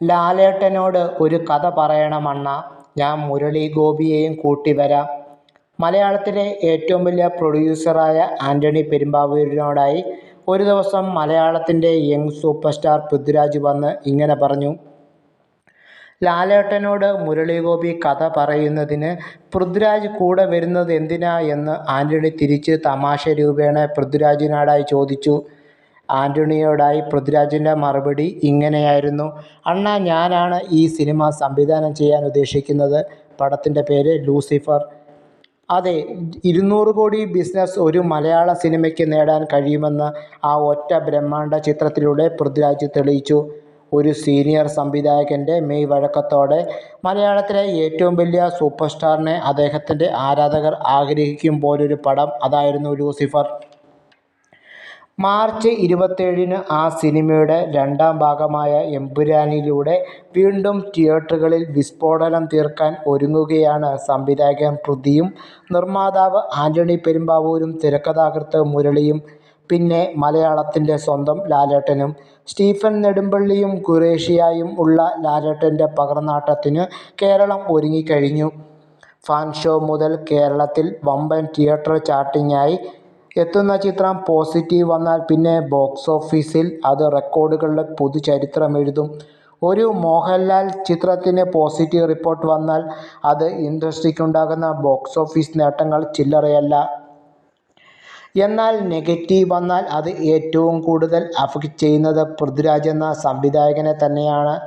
ലാലേട്ടനോട് ഒരു കഥ പറയണമണ്ണ ഞാൻ മുരളി ഗോപിയെയും കൂട്ടി വരാം. മലയാളത്തിലെ ഏറ്റവും വലിയ പ്രൊഡ്യൂസറായ ആന്റണി പെരുമ്പാവൂരിനോടായി ഒരു ദിവസം മലയാളത്തിന്റെ യങ് സൂപ്പർ സ്റ്റാർ പൃഥ്വിരാജ് വന്ന് ഇങ്ങനെ പറഞ്ഞു. ലാലേട്ടനോട് മുരളി ഗോപി കഥ പറയുന്നതിന് പൃഥ്വിരാജ് കൂടെ വരുന്നത് എന്തിനാ എന്ന് ആന്റണി തിരിച്ച് തമാശ രൂപേണ പൃഥ്വിരാജിനോടായി ചോദിച്ചു. ആന്റണിയോടായി പൃഥ്വിരാജിന്റെ മറുപടി ഇങ്ങനെയായിരുന്നു. അണ്ണാ ഞാനാണ് ഈ സിനിമ സംവിധാനം ചെയ്യാൻ ഉദ്ദേശിക്കുന്നത് പടത്തിന്റെ പേര് ലൂസിഫർ. അതെ ഇരുന്നൂറ് കോടി ബിസിനസ് ഒരു മലയാള സിനിമയ്ക്ക് നേടാൻ കഴിയുമെന്ന് ആ ഒറ്റ ബ്രഹ്മാണ്ട ചിത്രത്തിലൂടെ പൃഥ്വിരാജ് തെളിയിച്ചു. ഒരു സീനിയർ സംവിധായകന്റെ മെയ് വഴക്കത്തോടെ മലയാളത്തിലെ ഏറ്റവും വലിയ സൂപ്പർ സ്റ്റാറിനെ അദ്ദേഹത്തിന്റെ ആരാധകർ ആഗ്രഹിക്കും പോലൊരു പടം അതായിരുന്നു ലൂസിഫർ. മാർച്ച് ഇരുപത്തേഴിന് ആ സിനിമയുടെ രണ്ടാം ഭാഗമായ എമ്പുരാനിലൂടെ വീണ്ടും തിയേറ്ററുകളിൽ വിസ്ഫോടനം തീർക്കാൻ ഒരുങ്ങുകയാണ് സംവിധായകൻ പൃഥ്വിയും നിർമ്മാതാവ് ആന്റണി പെരുമ്പാവൂരും തിരക്കഥാകൃത്ത് മുരളിയും പിന്നെ മലയാളത്തിന്റെ സ്വന്തം ലാലേട്ടനും. സ്റ്റീഫൻ നെടുമ്പള്ളിയും ഖുറേഷിയായും ഉള്ള ലാലേട്ടന്റെ പകർന്നാട്ടത്തിന് കേരളം ഒരുങ്ങിക്കഴിഞ്ഞു. ഫാൻ ഷോ മുതൽ കേരളത്തിൽ വമ്പൻ തിയേറ്റർ ചാർട്ടിങ്ങായി എത്തുന്ന ചിത്രം പോസിറ്റീവ് വന്നാൽ പിന്നെ ബോക്സ് ഓഫീസിൽ അത് റെക്കോർഡുകളുടെ പുതുചരിത്രമെഴുതും ഒരു മോഹൻലാൽ ചിത്രത്തിന് പോസിറ്റീവ് റിപ്പോർട്ട് വന്നാൽ അത് ഇൻഡസ്ട്രിക്കുണ്ടാകുന്ന ബോക്സ് ഓഫീസ് നേട്ടങ്ങൾ ചില്ലറയല്ല. എന്നാൽ നെഗറ്റീവ് വന്നാൽ അത് ഏറ്റവും കൂടുതൽ അഫക്റ്റ് ചെയ്യുന്നത് പൃഥ്വിരാജ് എന്ന സംവിധായകനെ തന്നെയാണ്.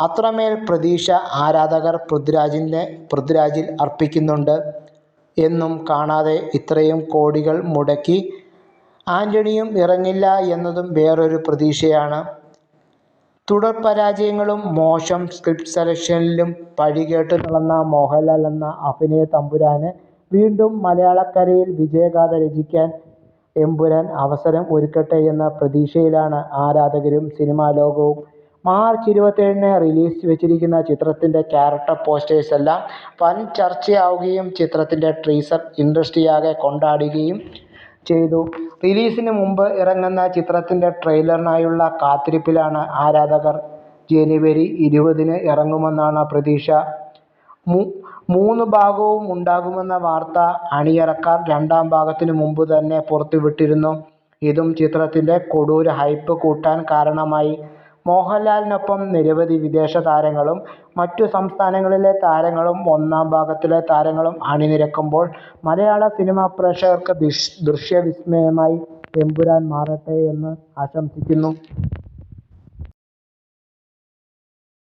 അത്രമേൽ പ്രതീക്ഷ ആരാധകർ പൃഥ്വിരാജിന്റെ പൃഥ്വിരാജിൽ അർപ്പിക്കുന്നുണ്ട്. എന്നും കാണാതെ ഇത്രയും കോടികൾ മുടക്കി ആന്റണിയും ഇറങ്ങില്ല എന്നതും വേറൊരു പ്രതീക്ഷയാണ്. തുടർ പരാജയങ്ങളും മോശം സ്ക്രിപ്റ്റ് സെലക്ഷനിലും പഴികേട്ട് നടന്ന മോഹൻലാൽ എന്ന അഭിനയ തമ്പുരാന് വീണ്ടും മലയാളക്കരയിൽ വിജയഗാഥ രചിക്കാൻ എമ്പുരാൻ അവസരം ഒരുക്കട്ടെ എന്ന പ്രതീക്ഷയിലാണ് ആരാധകരും സിനിമാ ലോകവും മാർച്ച് ഇരുപത്തേഴിന് റിലീസ് വെച്ചിരിക്കുന്ന ചിത്രത്തിന്റെ ക്യാരക്ടർ പോസ്റ്റേഴ്സ് എല്ലാം വൻ ചർച്ചയാവുകയും ചിത്രത്തിന്റെ ട്രീസർ ഇൻഡസ്ട്രിയാകെ കൊണ്ടാടുകയും ചെയ്തു. റിലീസിന് മുമ്പ് ഇറങ്ങുന്ന ചിത്രത്തിന്റെ ട്രെയിലറിനായുള്ള കാത്തിരിപ്പിലാണ് ആരാധകർ. ജനുവരി ഇരുപതിന് ഇറങ്ങുമെന്നാണ് പ്രതീക്ഷ. മൂന്ന് ഭാഗവും ഉണ്ടാകുമെന്ന വാർത്ത അണിയറക്കാർ രണ്ടാം ഭാഗത്തിന് മുമ്പ് തന്നെ പുറത്തുവിട്ടിരുന്നു. ഇതും ചിത്രത്തിന്റെ കൊടൂര ഹൈപ്പ് കൂട്ടാൻ കാരണമായി. മോഹൻലാലിനൊപ്പം നിരവധി വിദേശ താരങ്ങളും മറ്റു സംസ്ഥാനങ്ങളിലെ താരങ്ങളും ഒന്നാം ഭാഗത്തിലെ താരങ്ങളും അണിനിരക്കുമ്പോൾ മലയാള സിനിമാ പ്രേക്ഷകർക്ക് ദൃശ്യവിസ്മയമായി എമ്പുരാൻ മാറട്ടെ എന്ന് ആശംസിക്കുന്നു.